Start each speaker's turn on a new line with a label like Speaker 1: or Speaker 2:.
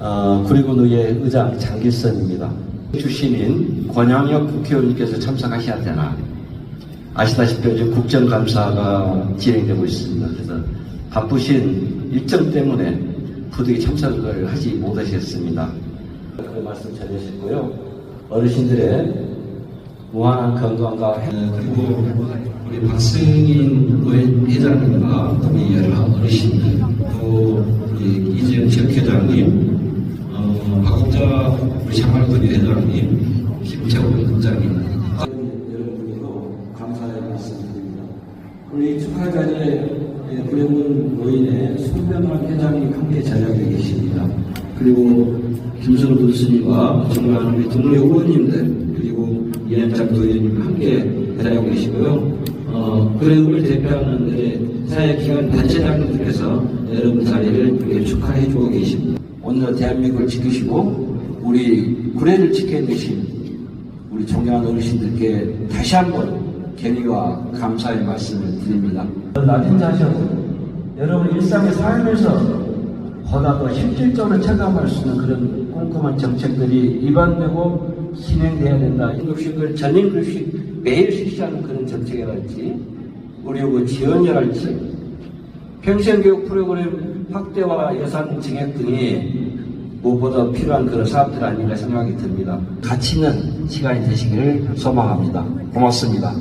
Speaker 1: 어, 구리군의회 의장 장길선입니다. 출신인 권양혁 국회의원님께서 참석하셔야 되나 아시다시피 요즘 국정감사가 진행되고 있습니다. 그래서 바쁘신 일정 때문에 부득이 참석을 하지 못하셨습니다. 그 말씀 전해주셨고요. 어르신들의 무한한 건강과 행- 그리고 우리 박승인 의장님과 우리 여러 어르신들 또 우리 이재영 지역회장님 어, 장발군의 회장님 김채원 원장님 여러분께도 감사의 말씀드립니다. 우리 축하 자리에 구례문 노인의 손병만 회장님 함께 자리하고 계십니다. 그리고 김선우 군수님과 정말 우리 동료 의원님들 그리고 이현장 도의원님 함께 자리하고 계시고요. 어, 구례문을 대표하는 우리 사회기관 단체장님들께서 여러분 자리를 축하해 주고 계십니다. 오늘 대한민국을 지키시고 우리 구례를 지켜내신 우리 존경하는 어르신들께 다시 한번 경의와 감사의 말씀을 드립니다. 낮은 자셔도 여러분 일상의 삶에서 보다 더 실질적으로 체감할 수 있는 그런 꼼꼼한 정책들이 입안되고 진행돼야 된다. 급식을 전인 급식 매일 실시하는 그런 정책이랄지 의료부 지원이랄지 평생교육 프로그램 확대와 예산 증액 등이 무엇보다 필요한 그런 사업들 아닌가 생각이 듭니다. 가치 있는 시간이 되시기를 소망합니다. 고맙습니다.